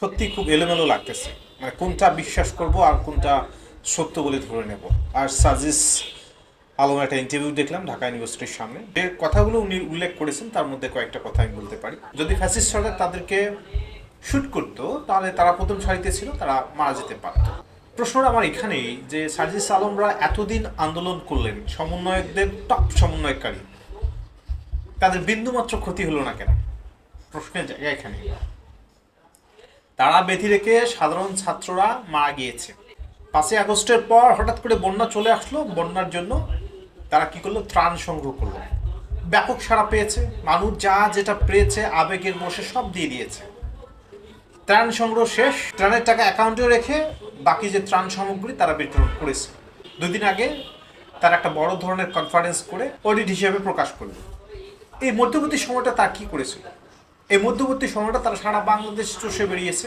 সত্যি খুব এলোমেলো লাগতেছে। মানে কোনটা বিশ্বাস করব আর কোনটা সত্য বলে ধরে নেব। আর সাজিস আলম একটা ইন্টারভিউ দেখলাম ঢাকা ইউনিভার্সিটির সামনে। যে কথাগুলো উনি উল্লেখ করেছেন, তার মধ্যে কয়েকটা কথা আমি বলতে পারি। যদি ফ্যাসিস্ট সরকার তাদেরকে শুট করতো, তাহলে তারা প্রথম সারিতে ছিল, তারা মারা যেতে পারত। প্রশ্নটা আমার এখানেই যে সাজিস আলমরা এতদিন আন্দোলন করলেন, সমন্বয়কদের টপ সমন্বয়কারী। তাদের বিন্দুমাত্র ক্ষতি হলো না কেন? প্রশ্নের জায়গা এখানে তারা বেঁধে রেখে সাধারণ ছাত্ররা মারা গিয়েছে। পাঁচই আগস্টের পর হঠাৎ করে বন্যা চলে আসলো। বন্যার জন্য তারা কি করল? ত্রাণ সংগ্রহ করল। ব্যাপক সাড়া পেয়েছে। মানুষ যা যেটা পেয়েছে, আবেগের বসে সব দিয়ে দিয়েছে। ত্রাণ সংগ্রহ শেষ। ত্রাণের টাকা অ্যাকাউন্টে রেখে বাকি যে ত্রাণ সামগ্রী তারা বিতরণ করেছে। দুদিন আগে তারা একটা বড় ধরনের কনফারেন্স করে অডিট হিসেবে প্রকাশ করল। এই মধ্যবর্তী সময়টা তারা কি করেছিল? এই মধ্যবর্তী সময়টা তারা সারা বাংলাদেশ চষে বেরিয়েছে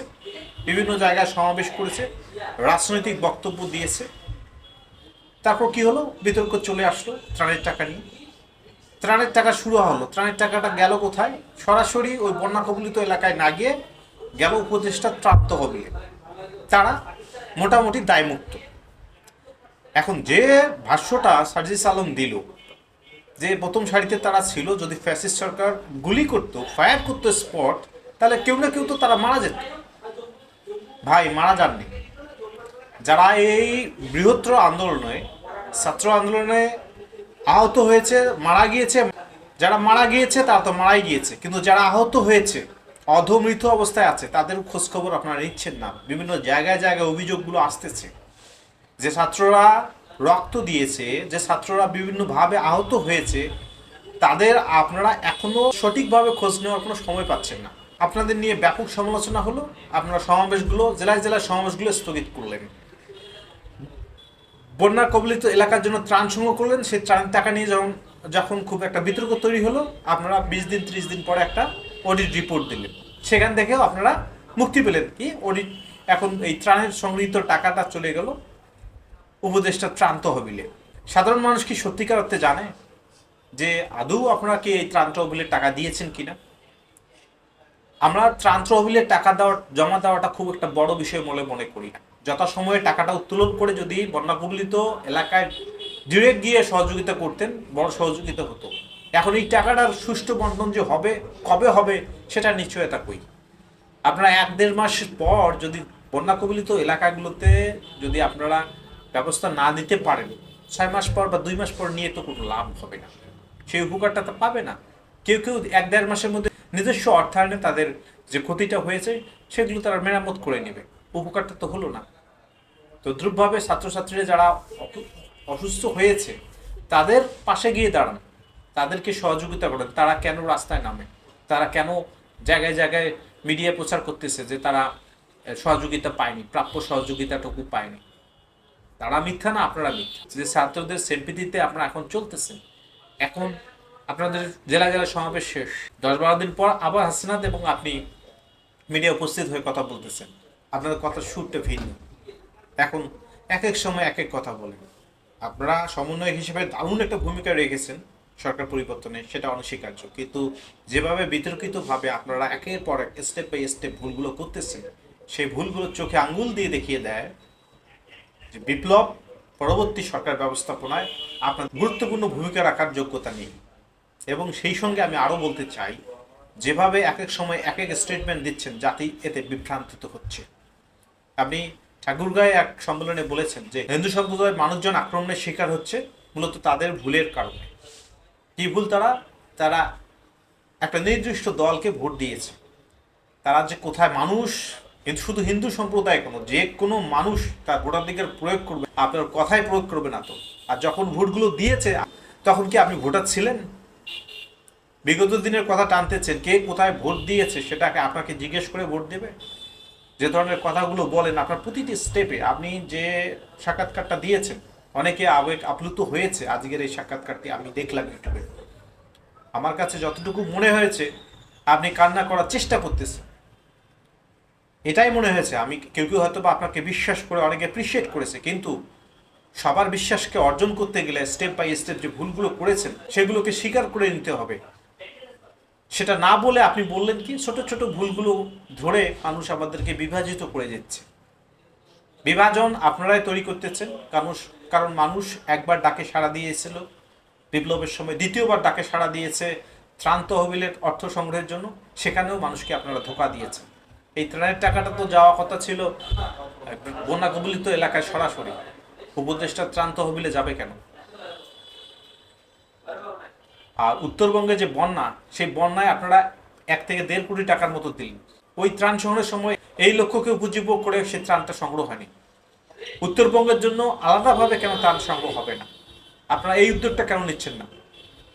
বিভিন্ন জায়গায় সমাবেশ করেছে, রাজনৈতিক বক্তব্য দিয়েছে। তারপর কি হলো? বিতর্ক চলে আসলো ত্রাণের টাকা নিয়ে। ত্রাণের টাকা শুরু হলো। ত্রাণের টাকাটা গেল কোথায়? সরাসরি ওই বন্যা কবলিত এলাকায় না গিয়ে গেল উপদেষ্টা ত্রাপ্ত হবে তারা মোটামুটি দায়মুক্ত। এখন যে ভাষ্যটা সার্জিস আলম দিল যে প্রথম সারিতে তারা ছিল, যদি ফ্যাসিস্ট সরকার গুলি করতো ফায়ার করতো স্পট তাহলে কেউ না কেউ তো তারা মারা যেত। ভাই, মারা যাননি। যারা এই বৃহত্তর আন্দোলনে, ছাত্র আন্দোলনে আহত হয়েছে, মারা গিয়েছে, যারা মারা গিয়েছে, তারা তো মারাই গিয়েছে। কিন্তু যারা আহত হয়েছে, অধমৃত অবস্থায় আছে, তাদের খোঁজখবর আপনারা নিচ্ছেন না। বিভিন্ন জায়গায় জায়গায় অভিযোগগুলো আসতেছে। যে ছাত্ররা রক্ত দিয়েছে, যে ছাত্ররা বিভিন্নভাবে আহত হয়েছে, তাদের আপনারা এখনও সঠিকভাবে খোঁজ নেওয়ার কোনো সময় পাচ্ছেন না। আপনাদের নিয়ে ব্যাপক সমালোচনা হলো, আপনারা সমাবেশগুলো, জেলায় জেলায় সমাবেশগুলো স্থগিত করলেন। বন্যা কবলিত এলাকার জন্য ত্রাণ সংগ্রহ করলেন, সেই ত্রাণ টাকা নিয়ে যখন যখন খুব একটা বিতর্ক তৈরি হলো, আপনারা বিশ দিন, ত্রিশ দিন পরে একটা অডিট রিপোর্ট দিলেন। সেখান থেকেও আপনারা মুক্তি পেলেন। কি অডিট এখন এই ত্রাণের সংগৃহীত টাকাটা চলে গেল। উপদেশটা ত্রান্ত হবিলে। সাধারণ মানুষ কি সত্যিকার অর্থে জানে যে আদৌ আপনাকে এই ত্রাণ তহবিলের টাকা দিয়েছেন কিনা? আমরা ত্রাণ তহবিলের টাকা দেওয়ার, জমা দেওয়াটা খুব একটা বড় বিষয় বলে মনে করি যথাসময়ে টাকাটা উত্তোলন করে যদি বন্যা কবলিত এলাকায় ডিরেক্ট গিয়ে সহযোগিতা করতেন, বড় সহযোগিতা হতো। এখন এই টাকাটার সুষ্ঠু বন্টন যে হবে, কবে হবে, সেটা নিশ্চয়তা কই? আপনারা এক দেড় মাস পর যদি বন্যা কবলিত এলাকাগুলোতে যদি আপনারা ব্যবস্থা না দিতে পারেন, ছয় মাস পর বা দুই মাস পর নিয়ে তো কোনো লাভ হবে না। সেই উপকারটা তো পাবে না। কেউ কেউ এক দেড় মাসের মধ্যে নিজস্ব অর্থায়নে তাদের যে ক্ষতিটা হয়েছে, সেগুলো তারা মেরামত করে নেবে। উপকারটা তো হলো না। তো তদ্রুপভাবে ছাত্রছাত্রীরা যারা অসু- অসুস্থ হয়েছে, তাদের পাশে গিয়ে দাঁড়ান। তাদেরকে সহযোগিতা করেন। তারা কেন রাস্তায় নামে? তারা কেন জায়গায় জায়গায় মিডিয়া প্রচার করতেছে যে তারা সহযোগিতা পায়নি, প্রাপ্য সহযোগিতাটুকু পায়নি? তারা মিথ্যা না, আপনারা মিথ্যা। যে ছাত্রদের সেম্পিতিতে আপনারা এখন চলতেছেন, এখন আপনাদের জেলা জেলা সমাবেশ শেষ। দশ বারো দিন পর আবার হাসিনাথ এবং আপনি মিডিয়া উপস্থিত হয়ে কথা বলতেছেন। আপনাদের কথার সুরটা ভিন্ন। এখন এক এক সময় এক এক কথা বলেন। আপনারা সমন্বয় হিসেবে দারুণ একটা ভূমিকা রেখেছেন সরকার পরিবর্তনে, সেটা অনস্বীকার্য। কিন্তু যেভাবে বিতর্কিতভাবে আপনারা একের পর এক স্টেপ বাই স্টেপ ভুলগুলো করতেছেন, সেই ভুলগুলো চোখে আঙ্গুল দিয়ে দেখিয়ে দেয় যে বিপ্লব পরবর্তী সরকার ব্যবস্থাপনায় আপনার গুরুত্বপূর্ণ ভূমিকা রাখার যোগ্যতা নেই। এবং সেই সঙ্গে আমি আরও বলতে চাই, যেভাবে এক এক সময় এক এক স্টেটমেন্ট দিচ্ছেন, জাতি এতে বিভ্রান্তিত হচ্ছে। আপনি ঠাকুরগাঁয়ে এক সম্মেলনে বলেছেন যে, হিন্দু সম্প্রদায়ের মানুষজন আক্রমণের শিকার হচ্ছে মূলত তাদের ভুলের কারণে। কি ভুল তারা? তারা একটা নির্দিষ্ট দলকে ভোট দিয়েছে। তারা যে কোথায় মানুষ কিন্তু শুধু হিন্দু সম্প্রদায় কোনো, যে কোনো মানুষ তার ভোটাধিকার প্রয়োগ করবে, আপনার কথাই প্রয়োগ করবে না তো। আর যখন ভোটগুলো দিয়েছে, তখন কি আপনি ভোটার ছিলেন? বিগত দিনের কথা টানতেছেন, কে কোথায় ভোট দিয়েছে সেটাকে আপনাকে জিজ্ঞেস করে ভোট দেবে? যে ধরনের কথাগুলো বলেন, আপনার প্রতিটি স্টেপে আপনি যে সাক্ষাৎকারটা দিয়েছেন, অনেকে আবেগ আপ্লুত হয়েছে, আজকের এই সাক্ষাৎকারটি আমি দেখলাম ইউটিউবে। আমার কাছে যতটুকু মনে হয়েছে, আপনি কান্না করার চেষ্টা করতেছেন। এটাই মনে হয়েছে। আমি কেউ কেউ হয়তো বা আপনাকে বিশ্বাস করে অনেকে অ্যাপ্রিসিয়েট করেছে, কিন্তু সবার বিশ্বাসকে অর্জন করতে গেলে স্টেপ বাই স্টেপ যে ভুলগুলো করেছেন, সেগুলোকে স্বীকার করে নিতে হবে। সেটা না বলে আপনি বললেন কি, ছোট ছোট ভুলগুলো ধরে মানুষ আমাদেরকে বিভাজিত করে দিচ্ছে। বিভাজন আপনারাই তৈরি করতেছেন, কারণ কারণ মানুষ একবার ডাকে সাড়া দিয়েছিল, বিপ্লবের সময় দ্বিতীয়বার ডাকে সাড়া দিয়েছে ত্রাণ তহবিলের অর্থ সংগ্রহের জন্য, সেখানেও মানুষকে আপনারা ধোকা দিয়েছেন। এই ত্রাণের টাকাটা তো যাওয়া কথা ছিল। বন্যা কবলিত এলাকায় সরাসরি। উপদেষ্টা ত্রাণ তহবিলে যাবে কেন? আর উত্তরবঙ্গে যে বন্যা, সেই বন্যায় আপনারা এক থেকে দেড় কোটি টাকার মতো দিলেন। ওই ত্রাণ সংগ্রহের সময় এই লক্ষ্যকে উপজীব্য করে সেই ত্রাণটা সংগ্রহ হয়নি। উত্তরবঙ্গের জন্য আলাদাভাবে কেন ত্রাণ সংগ্রহ হবে না? আপনারা এই উদ্যোগটা কেন নিচ্ছেন না?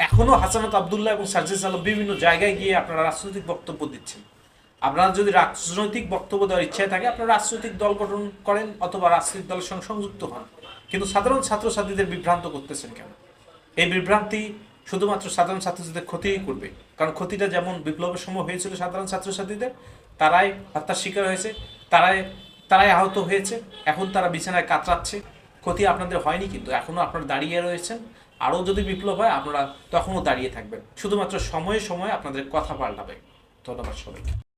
এখনও হাসানাত আবদুল্লাহ এবং সার্জিস আলম বিভিন্ন জায়গায় গিয়ে আপনারা রাজনৈতিক বক্তব্য দিচ্ছেন। আপনারা যদি রাজনৈতিক বক্তব্য দেওয়ার ইচ্ছায় থাকে, আপনারা রাজনৈতিক দল গঠন করেন অথবা রাজনৈতিক দলের সঙ্গে সংযুক্ত হন। কিন্তু সাধারণ ছাত্রছাত্রীদের বিভ্রান্ত করতেছেন কেন? এই বিভ্রান্তি শুধুমাত্র সাধারণ ছাত্রছাত্রীদের ক্ষতিই করবে। কারণ ক্ষতিটা যেমন বিপ্লবের সময় হয়েছিল সাধারণ ছাত্রছাত্রীদের, তারাই হত্যার শিকার হয়েছে, তারাই তারাই আহত হয়েছে, এখন তারা বিছানায় কাতরাচ্ছে। ক্ষতি আপনাদের হয়নি কিন্তু এখনও আপনারা দাঁড়িয়ে রয়েছেন। আরও যদি বিপ্লব হয়, আপনারা তখনও দাঁড়িয়ে থাকবেন। শুধুমাত্র সময়ে সময়ে আপনাদের কথা পাল্টাবে। ধন্যবাদ সবাইকে।